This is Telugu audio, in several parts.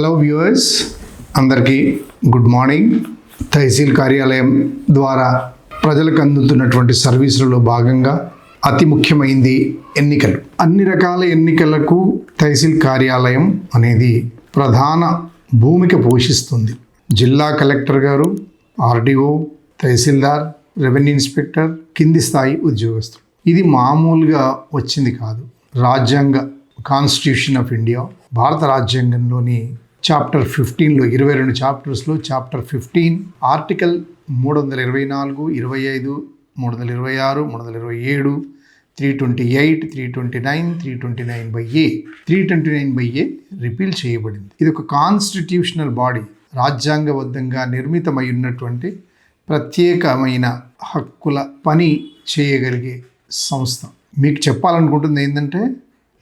హలో వ్యూవర్స్ అందరికీ గుడ్ మార్నింగ్ తహసీల్ కార్యాలయం ద్వారా ప్రజలకు అందుతున్నటువంటి సర్వీసులలో భాగంగా అతి ముఖ్యమైంది ఎన్నికలు. అన్ని రకాల ఎన్నికలకు తహసీల్ కార్యాలయం అనేది ప్రధాన భూమిక పోషిస్తుంది. జిల్లా కలెక్టర్ గారు ఆర్డీఓ తహసీల్దార్ రెవెన్యూ ఇన్స్పెక్టర్ కింది స్థాయి ఉద్యోగస్తులు. ఇది మామూలుగా వచ్చింది కాదు. రాజ్యాంగ కాన్స్టిట్యూషన్ ఆఫ్ ఇండియా భారత రాజ్యాంగంలోని చాప్టర్ ఫిఫ్టీన్లో ఇరవై రెండు చాప్టర్స్లో చాప్టర్ ఫిఫ్టీన్ ఆర్టికల్ మూడు వందల ఇరవై నాలుగు ఇరవై ఐదు మూడు వందల ఇరవై ఆరు మూడు వందల ఇరవై ఏడు three twenty eight three twenty nine three twenty nine by A three twenty nine by A repeal చేయబడింది. ఇది ఒక కాన్స్టిట్యూషనల్ బాడీ రాజ్యాంగబద్ధంగా నిర్మితమై ఉన్నటువంటి ప్రత్యేకమైన హక్కుల పని చేయగలిగే సంస్థ. మీకు చెప్పాలనుకుంటుంది ఏంటంటే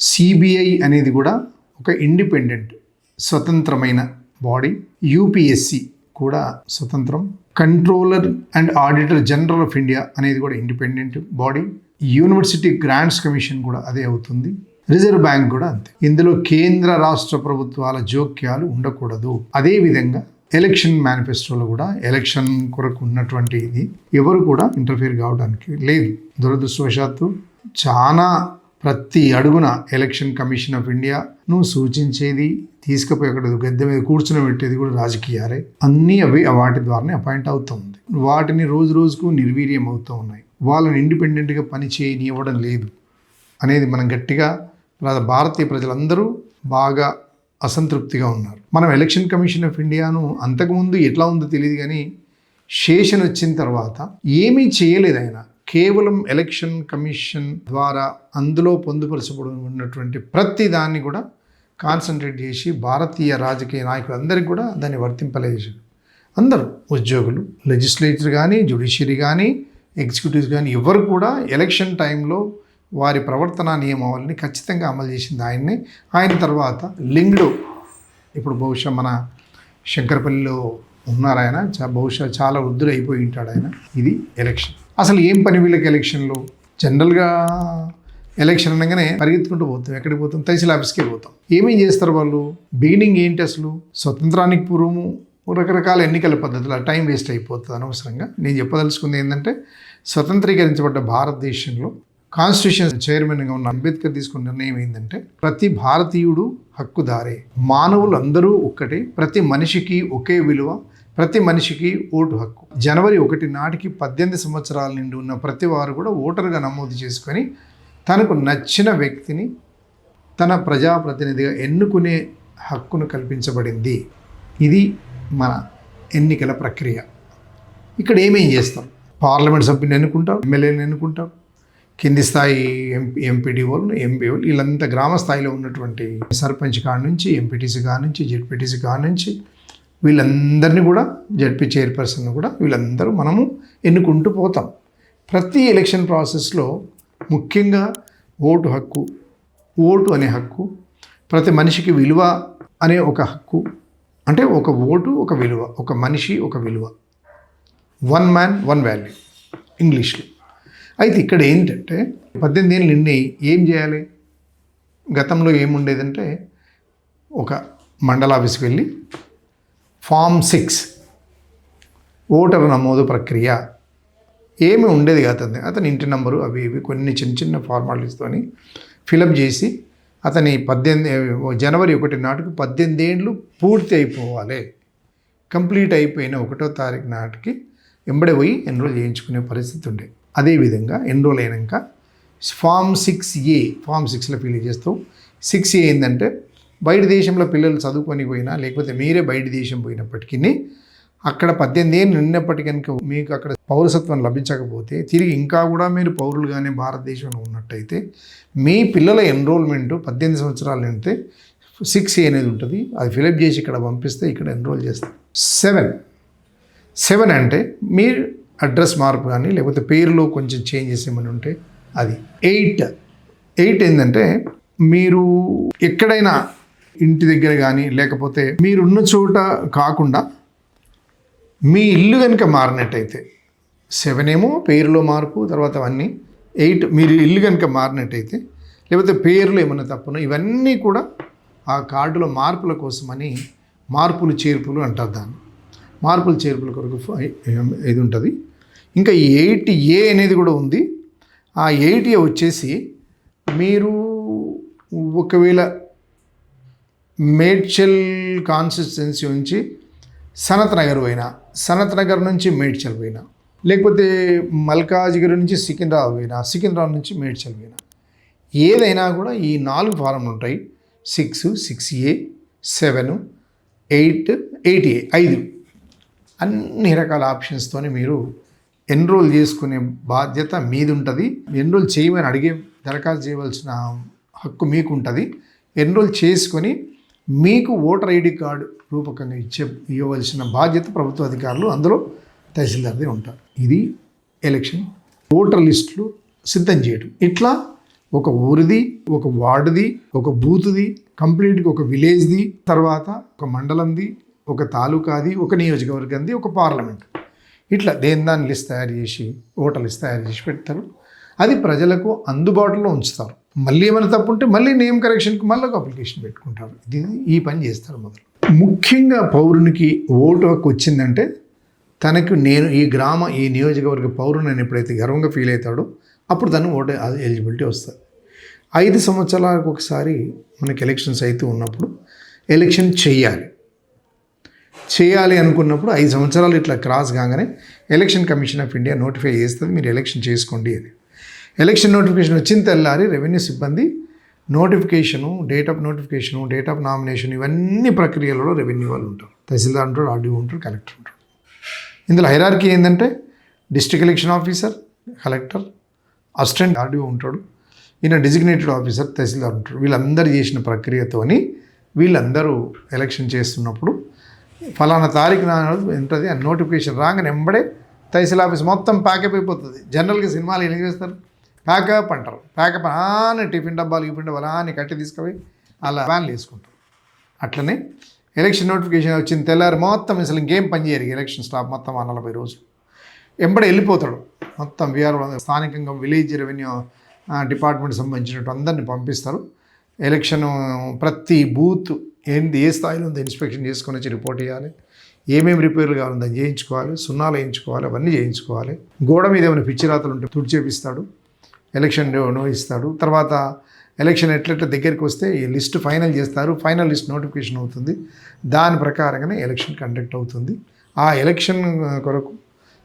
సిబిఐ అనేది కూడా ఒక ఇండిపెండెంట్ స్వతంత్రమైన బాడీ యూపీఎస్సి కూడా స్వతంత్రం. Controller and auditor general of India అనేది కూడా independent body university grants commission కూడా అదే అవుతుంది. రిజర్వ్ బ్యాంక్ కూడా అంతే. ఇందులో కేంద్ర రాష్ట్ర ప్రభుత్వాల జోక్యాలు ఉండకూడదు. అదేవిధంగా ఎలక్షన్ మేనిఫెస్టోలో కూడా ఎలక్షన్ కొరకు ఉన్నటువంటి ఇది ఎవరు కూడా ఇంటర్ఫియర్ కావడానికి లేదు. దురదృష్టవశాత్తు చాలా ప్రతి అడుగున ఎలక్షన్ కమిషన్ ఆఫ్ ఇండియాను సూచించేది తీసుకుపోయి అక్కడ గద్దె మీద కూర్చుని పెట్టేది కూడా రాజకీయాలే. అన్నీ అవి వాటి ద్వారానే అపాయింట్ అవుతూ ఉంది వాటిని రోజు రోజుకు నిర్వీర్యం అవుతూ ఉన్నాయి. వాళ్ళని ఇండిపెండెంట్గా పని చేయనివ్వడం లేదు అనేది మనం గట్టిగా భారతీయ ప్రజలందరూ బాగా అసంతృప్తిగా ఉన్నారు. మనం ఎలక్షన్ కమిషన్ ఆఫ్ ఇండియాను అంతకుముందు ఎట్లా ఉందో తెలియదు కానీ శేషన్ వచ్చిన తర్వాత ఏమీ చేయలేదు ఆయన కేవలం ఎలక్షన్ కమిషన్ ద్వారా అందులో పొందుపరచబడి ఉన్నటువంటి ప్రతి దాన్ని కూడా కాన్సన్ట్రేట్ చేసి భారతీయ రాజకీయ నాయకులందరికీ కూడా దాన్ని వర్తింపలేసారు అందరూ ఉద్యోగులు లెజిస్లేటర్ కానీ జ్యుడిషియరీ కానీ ఎగ్జిక్యూటివ్స్ కానీ ఎవరు కూడా ఎలక్షన్ టైంలో వారి ప్రవర్తన నియమావళిని ఖచ్చితంగా అమలు చేసింది ఆయన్నే. ఆయన తర్వాత లింగ్డు ఇప్పుడు బహుశా మన శంకరపల్లిలో ఉన్నారు ఆయన. చా- బహుశా చాలా వృద్ధులు అయిపోయి ఉంటాడు ఆయన. ఇది ఎలక్షన్. అసలు ఏం పని వీళ్ళకి ఎలక్షన్లు? జనరల్గా ఎలక్షన్ అనగానే పరిగెత్తుకుంటూ పోతాం. ఎక్కడికి పోతాం? తహసీల్ ఆఫీస్కే పోతాం. ఏమేం చేస్తారు వాళ్ళు? బిగినింగ్ ఏంటి అసలు? స్వతంత్రానికి పూర్వము రకరకాల ఎన్నికల పద్ధతులు టైం వేస్ట్ అయిపోతుంది అనవసరంగా. నేను చెప్పదలుచుకుంది ఏంటంటే స్వతంత్రీకరించబడ్డ భారతదేశంలో కాన్స్టిట్యూషన్ చైర్మన్గా ఉన్న అంబేద్కర్ తీసుకున్న నిర్ణయం ఏంటంటే ప్రతి భారతీయుడు హక్కుదారే. మానవులు అందరూ ఒక్కటే. ప్రతి మనిషికి ఒకే విలువ. ప్రతి మనిషికి ఓటు హక్కు. జనవరి ఒకటి నాటికి పద్దెనిమిది సంవత్సరాల నుండి ఉన్న ప్రతి వారు కూడా ఓటరుగా నమోదు చేసుకొని తనకు నచ్చిన వ్యక్తిని తన ప్రజాప్రతినిధిగా ఎన్నుకునే హక్కును కల్పించబడింది. ఇది మన ఎన్నికల ప్రక్రియ. ఇక్కడ ఏమేం చేస్తాం? పార్లమెంట్ సభ్యుని ఎన్నుకుంటాం ఎమ్మెల్యేని ఎన్నుకుంటాం కింది స్థాయి ఎంపీ ఎంపీడీ వాళ్ళు ఎంపీ వాళ్ళు వీళ్ళంతా గ్రామ స్థాయిలో ఉన్నటువంటి సర్పంచ్ కాడ నుంచి ఎంపీటీసీ కాడ నుంచి జెడ్పీటీసీ కాడ నుంచి వీళ్ళందరినీ కూడా జడ్పీ చైర్పర్సన్ కూడా వీళ్ళందరూ మనము ఎన్నుకుంటూ పోతాం. ప్రతి ఎలక్షన్ ప్రాసెస్లో ముఖ్యంగా ఓటు హక్కు ఓటు అనే హక్కు ప్రతి మనిషికి విలువ అనే ఒక హక్కు అంటే ఒక ఓటు ఒక విలువ ఒక మనిషి ఒక విలువ. వన్ మ్యాన్ వన్ వాల్యూ ఇంగ్లీష్లో. అయితే ఇక్కడ ఏంటంటే పద్దెనిమిది ఏళ్ళు నిండి ఏం చేయాలి? గతంలో ఏముండేదంటే ఒక మండల ఆఫీస్కి వెళ్ళి ఫామ్ సిక్స్. ఓటర్ నమోదు ప్రక్రియ. ఏమి ఉండేది కాదు అతని అతని ఇంటి నంబరు అవి ఇవి కొన్ని చిన్న చిన్న ఫార్మాలిటీస్తోని ఫిలప్ చేసి అతని పద్దెనిమిది జనవరి ఒకటి నాటికి పద్దెనిమిది ఏళ్ళు పూర్తి అయిపోవాలి. కంప్లీట్ అయిపోయిన ఒకటో తారీఖు నాటికి ఎంబడే పోయి ఎన్రోల్ చేయించుకునే పరిస్థితి ఉండే. అదేవిధంగా ఎన్రోల్ అయినాక ఫామ్ సిక్స్ ఏ ఫామ్ సిక్స్లో ఫిల్ చేస్తావు సిక్స్ ఏ ఏంటంటే బయట దేశంలో పిల్లలు చదువుకొని పోయినా లేకపోతే మీరే బయట దేశం పోయినప్పటికీ అక్కడ పద్దెనిమిది ఏళ్ళు నిన్నప్పటికీ కనుక మీకు అక్కడ పౌరసత్వం లభించకపోతే తిరిగి ఇంకా కూడా మీరు పౌరులుగానే భారతదేశంలో ఉన్నట్టయితే మీ పిల్లల ఎన్రోల్మెంట్ పద్దెనిమిది సంవత్సరాలు నిండితే సిక్స్ ఏ అనేది ఉంటుంది. అది ఫిలప్ చేసి ఇక్కడ పంపిస్తే ఇక్కడ ఎన్రోల్ చేస్తాం. సెవెన్ సెవెన్ అంటే మీ అడ్రస్ మార్పు కానీ లేకపోతే పేరులో కొంచెం చేంజెస్ ఏమైనా ఉంటే అది. ఎయిట్ ఎయిట్ ఏంటంటే మీరు ఎక్కడైనా ఇంటి దగ్గర కానీ లేకపోతే మీరున్న చోట కాకుండా మీ ఇల్లు కనుక మారినట్టయితే సెవెన్ ఏమో పేరులో మార్పు తర్వాత అవన్నీ ఎయిట్ మీరు ఇల్లు కనుక మారినట్టయితే లేకపోతే పేర్లు ఏమైనా తప్పున ఇవన్నీ కూడా ఆ కార్డులో మార్పుల కోసమని మార్పులు చేర్పులు అంటారు దాన్ని. మార్పులు చేర్పుల కొరకు ఇది ఉంటుంది. ఇంకా ఎయిట్ ఏ అనేది కూడా ఉంది. ఆ ఎయిట్ ఏ వచ్చేసి మీరు ఒకవేళ మేడ్చల్ కాన్సిస్టెన్సీ నుంచి సనత్ నగర్ పోయినా సనత్ నగర్ నుంచి మేడ్చల్ పోయినా లేకపోతే మల్కాజ్గిరి నుంచి సికింద్రాబాద్ పోయినా సికింద్రాబాద్ నుంచి మేడ్చల్ పోయినా. ఏదైనా కూడా ఈ నాలుగు ఫారంలు ఉంటాయి. Six six A seven eight eight A ఐదు. అన్ని రకాల ఆప్షన్స్తోనే మీరు ఎన్రోల్ చేసుకునే బాధ్యత మీది ఉంటుంది ఎన్రోల్ చేయమని అడిగే దరఖాస్తు చేయవలసిన హక్కు మీకు ఉంటుంది ఎన్రోల్ చేసుకొని మీకు ఓటర్ ఐడి కార్డు రూపకంగా ఇచ్చే ఇవ్వవలసిన బాధ్యత ప్రభుత్వ అధికారులు అందులో తహసీల్దార్దే ఉంటారు. ఇది ఎలక్షన్ ఓటర్ లిస్టులు సిద్ధం చేయడం ఇట్లా ఒక ఊరిది ఒక వార్డుది ఒక బూత్ది కంప్లీట్గా ఒక విలేజ్ది తర్వాత ఒక మండలంది ఒక తాలూకాది ఒక నియోజకవర్గంది ఒక పార్లమెంట్. ఇట్లా దేని దాని లిస్ట్ తయారు చేసి ఓటర్ లిస్ట్ తయారు చేసి పెడతారు. అది ప్రజలకు అందుబాటులో ఉంచుతారు. మళ్ళీ ఏమైనా తప్పు ఉంటే మళ్ళీ నేమ్ కరెక్షన్కి మళ్ళీ ఒక అప్లికేషన్ పెట్టుకుంటారు. ఇది ఈ పని చేస్తారు మొదలు. ముఖ్యంగా పౌరునికి ఓటు హక్కు వచ్చిందంటే తనకు నేను ఈ గ్రామ ఈ నియోజకవర్గ పౌరుని అని ఎప్పుడైతే గర్వంగా ఫీల్ అవుతాడో అప్పుడు తను ఓటు ఎలిజిబిలిటీ వస్తుంది. ఐదు సంవత్సరాలకు ఒకసారి మనకి ఎలక్షన్స్ అయితే ఉన్నప్పుడు ఎలక్షన్ చేయాలి. చేయాలి అనుకున్నప్పుడు ఐదు సంవత్సరాలు ఇట్లా క్రాస్ కాగానే election commission of India notify చేస్తుంది మీరు ఎలక్షన్ చేసుకోండి అని. ఎలక్షన్ నోటిఫికేషన్ వచ్చిన తెల్లారి రెవెన్యూ సిబ్బంది notification date of notification date of nomination ఇవన్నీ ప్రక్రియలలో రెవెన్యూ వాళ్ళు ఉంటారు. తహసీల్దార్ ఉంటారు ఆర్డీఓ ఉంటారు కలెక్టర్ ఉంటారు ఇందులో హైరార్కీ ఏంటంటే district election officer collector assistant RDO ఉంటాడు ఈయన డిజిగ్నేటెడ్ ఆఫీసర్ తహసీల్దార్ ఉంటాడు. వీళ్ళందరూ చేసిన ప్రక్రియతోని వీళ్ళందరూ ఎలక్షన్ చేస్తున్నప్పుడు ఫలానా తారీఖు నాడు ఉంటుంది ఆ నోటిఫికేషన్ రాగానే వెంబడే తహసీల్ ఆఫీస్ మొత్తం ప్యాకప్ అయిపోతుంది జనరల్గా సినిమాలు ఏం చేస్తారు? ప్యాకప్ అంటారు. ప్యాకప్ అని టిఫిన్ డబ్బాలు గిఫిన్ డబ్బాలు అని కట్టి తీసుకుపోయి అలా వ్యాన్లు వేసుకుంటారు. అట్లనే ఎలక్షన్ నోటిఫికేషన్ వచ్చిన తెల్లారి మొత్తం అసలు ఇంకేం పని చేయరు. ఎలక్షన్ స్టాఫ్ మొత్తం ఆ నలభై రోజులు. ఎంబడే వెళ్ళిపోతాడు. మొత్తం వీఆర్ స్థానికంగా విలేజ్ రెవెన్యూ డిపార్ట్మెంట్ సంబంధించినట్టు అందరిని పంపిస్తారు. ఎలక్షన్ ప్రతి బూత్ ఏంది ఏ స్థాయిలో ఉందో ఇన్స్పెక్షన్ చేసుకొని వచ్చి రిపోర్ట్ చేయాలి ఏమేమి రిపేర్లు కావాలో దాన్ని చేయించుకోవాలి. సున్నాలు వేయించుకోవాలి. అవన్నీ చేయించుకోవాలి. గోడ మీద ఏమైనా పిచ్చి రాతలు ఉంటే తుడిచేపిస్తాడు ఎలక్షన్ నో ఇస్తాడు. తర్వాత ఎలక్షన్ ఎట్లెట్లా దగ్గరికి వస్తే ఈ లిస్ట్ ఫైనల్ చేస్తారు. ఫైనల్ లిస్ట్ నోటిఫికేషన్ అవుతుంది. దాని ప్రకారంగానే ఎలక్షన్ కండక్ట్ అవుతుంది. ఆ ఎలక్షన్ కొరకు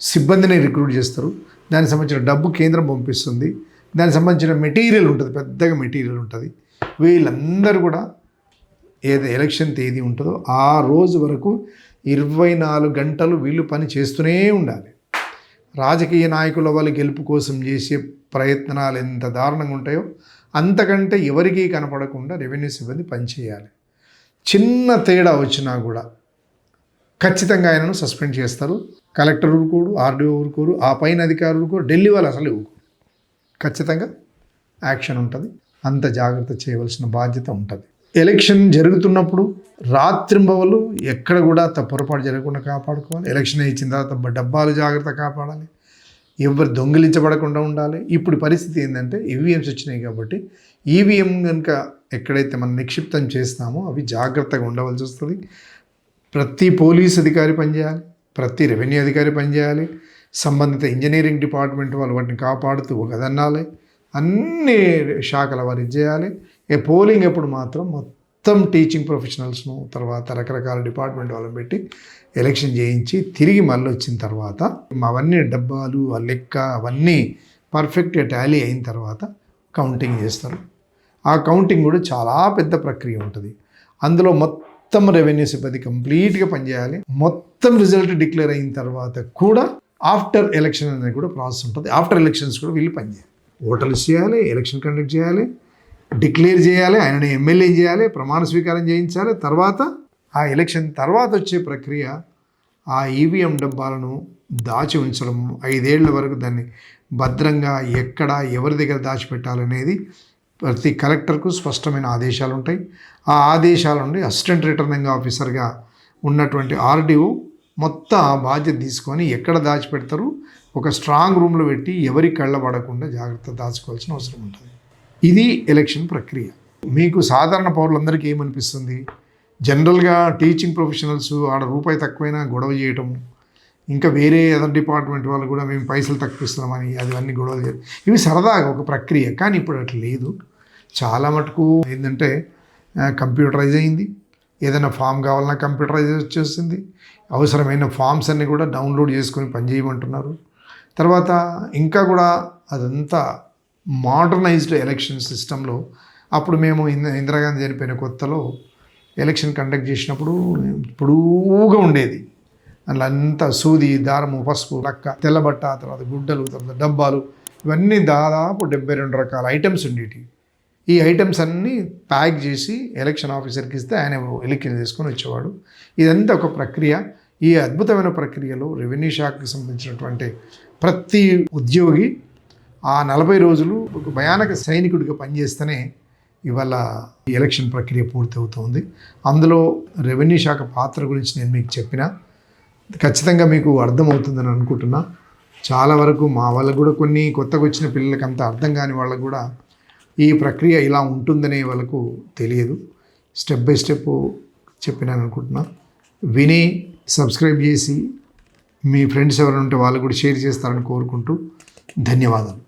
సిబ్బందిని రిక్రూట్ చేస్తారు. దానికి సంబంధించిన డబ్బు కేంద్రం పంపిస్తుంది. దానికి సంబంధించిన మెటీరియల్ ఉంటుంది. పెద్దగా మెటీరియల్ ఉంటుంది. వీళ్ళందరూ కూడా ఏది ఎలక్షన్ తేదీ ఉంటుందో ఆ రోజు వరకు ఇరవై నాలుగు గంటలు వీళ్ళు పని చేస్తూనే ఉండాలి. రాజకీయ నాయకుల వాళ్ళు గెలుపు కోసం చేసే ప్రయత్నాలు ఎంత దారుణంగా ఉంటాయో అంతకంటే ఎవరికీ కనపడకుండా రెవెన్యూ సిబ్బంది పనిచేయాలి. చిన్న తేడా వచ్చినా కూడా ఖచ్చితంగా ఆయనను సస్పెండ్ చేస్తారు. కలెక్టర్ ఊరుకోరు ఆర్డీఓ ఊరుకోరు ఆ పైన అధికారులు ఊరుకోరు ఢిల్లీ వాళ్ళు అసలు ఊరుకోరు ఖచ్చితంగా యాక్షన్ ఉంటుంది. అంత జాగ్రత్త చేయవలసిన బాధ్యత ఉంటుంది. ఎలక్షన్ జరుగుతున్నప్పుడు రాత్రింబవలు ఎక్కడ కూడా త- పొరపాటు జరగకుండా కాపాడుకోవాలి. ఎలక్షన్ ఇచ్చిన తర్వాత డబ్బాలు జాగ్రత్త కాపాడాలి. ఎవరు దొంగిలించబడకుండా ఉండాలి. ఇప్పుడు పరిస్థితి ఏంటంటే ఈవీఎంస్ వచ్చినాయి కాబట్టి ఈవీఎం కనుక ఎక్కడైతే మనం నిక్షిప్తం చేస్తామో అవి జాగ్రత్తగా ఉండవలసి వస్తుంది. ప్రతి పోలీస్ అధికారి పనిచేయాలి. ప్రతి రెవెన్యూ అధికారి పనిచేయాలి. సంబంధిత ఇంజనీరింగ్ డిపార్ట్మెంట్ వాళ్ళు వాటిని కాపాడుతూ ఒకదన్నాలి. అన్ని శాఖల వారు ఇది చేయాలి. ఏ పోలింగ్ ఎప్పుడు మాత్రం మొత్తం టీచింగ్ ప్రొఫెషనల్స్ను తర్వాత రకరకాల డిపార్ట్మెంట్ వాళ్ళని పెట్టి ఎలక్షన్ చేయించి తిరిగి మళ్ళీ వచ్చిన తర్వాత అవన్నీ డబ్బాలు ఆ లెక్క అవన్నీ పర్ఫెక్ట్గా టాలీ అయిన తర్వాత కౌంటింగ్ చేస్తారు. ఆ కౌంటింగ్ కూడా చాలా పెద్ద ప్రక్రియ ఉంటుంది. అందులో మొత్తం రెవెన్యూ సిబ్బంది కంప్లీట్గా పనిచేయాలి. మొత్తం రిజల్ట్ డిక్లేర్ అయిన తర్వాత కూడా ఆఫ్టర్ ఎలక్షన్ అనేది కూడా ప్రాసెస్ ఉంటుంది. ఆఫ్టర్ ఎలక్షన్స్ కూడా వీళ్ళు పనిచేయాలి. ఓటర్లు చేయాలి ఎలక్షన్ కండక్ట్ చేయాలి. డిక్లేర్ చేయాలి ఆయనని ఎమ్మెల్యే చేయాలి ప్రమాణ స్వీకారం చేయించాలి. తర్వాత ఆ ఎలక్షన్ తర్వాత వచ్చే ప్రక్రియ ఆ ఈవీఎం డబ్బాలను దాచి ఉంచడం ఐదేళ్ళ వరకు దాన్ని భద్రంగా ఎక్కడ ఎవరి దగ్గర దాచిపెట్టాలనేది ప్రతి కలెక్టర్కు స్పష్టమైన ఆదేశాలు ఉంటాయి. ఆ ఆదేశాల నుండి అసిస్టెంట్ రిటర్నింగ్ ఆఫీసర్గా ఉన్నటువంటి ఆర్డీఓ మొత్తం ఆ బాధ్యత తీసుకొని ఎక్కడ దాచిపెడతారు ఒక స్ట్రాంగ్ రూమ్లో పెట్టి ఎవరి కళ్ళ పడకుండా జాగ్రత్త దాచుకోవాల్సిన అవసరం ఉంటుంది. ఇది ఎలక్షన్ ప్రక్రియ. మీకు సాధారణ పౌరులందరికీ ఏమనిపిస్తుంది? జనరల్గా టీచింగ్ ప్రొఫెషనల్స్ ఆడ రూపాయి తక్కువైనా గొడవ చేయటం ఇంకా వేరే అదర్ డిపార్ట్మెంట్ వాళ్ళు కూడా మేము పైసలు తక్కువ ఇస్తున్నామని అది అన్ని గొడవలు చేయడం ఇవి సరదాగా ఒక ప్రక్రియ కానీ ఇప్పుడు అట్లా లేదు. చాలా మటుకు ఏంటంటే కంప్యూటరైజ్ అయింది. ఏదైనా ఫామ్ కావాలన్నా కంప్యూటరైజ్ వచ్చేసింది. అవసరమైన ఫామ్స్ అన్నీ కూడా డౌన్లోడ్ చేసుకొని పనిచేయమంటున్నారు తర్వాత ఇంకా కూడా అదంతా మోడర్నైజ్డ్ ఎలక్షన్ సిస్టంలో అప్పుడు మేము ఇందిరాగాంధీ చనిపోయిన కొత్తలో ఎలక్షన్ కండక్ట్ చేసినప్పుడు పొడువుగా ఉండేది. అందులో అంతా సూది దారము పసుపు లక్క తెల్లబట్ట తర్వాత గుడ్డలు తర్వాత డబ్బాలు ఇవన్నీ దాదాపు డెబ్బై రెండు రకాల ఐటమ్స్ ఉండేవి ఈ ఐటమ్స్ అన్నీ ప్యాక్ చేసి ఎలక్షన్ ఆఫీసర్కి ఇస్తే ఆయన ఎలక్షన్ తీసుకొని వచ్చేవాడు. ఇదంతా ఒక ప్రక్రియ. ఈ అద్భుతమైన ప్రక్రియలో రెవెన్యూ శాఖకి సంబంధించినటువంటి ప్రతి ఉద్యోగి ఆ నలభై రోజులు ఒక భయానక సైనికుడిగా పనిచేస్తేనే ఇవాళ ఎలక్షన్ ప్రక్రియ పూర్తవుతోంది. అందులో రెవెన్యూ శాఖ పాత్ర గురించి నేను మీకు చెప్పిన. ఖచ్చితంగా మీకు అర్థమవుతుందని అనుకుంటున్నా. చాలా వరకు మా వాళ్ళకు కూడా కొన్ని కొత్తగా వచ్చిన పిల్లలకి అంత అర్థం కాని వాళ్ళకు కూడా ఈ ప్రక్రియ ఇలా ఉంటుందనే వాళ్ళకు తెలియదు. స్టెప్ బై స్టెప్ చెప్పినాను అనుకుంటున్నా. విని సబ్స్క్రైబ్ చేసి మీ ఫ్రెండ్స్ ఎవరైనా ఉంటే వాళ్ళు కూడా షేర్ చేస్తారని కోరుకుంటూ ధన్యవాదాలు.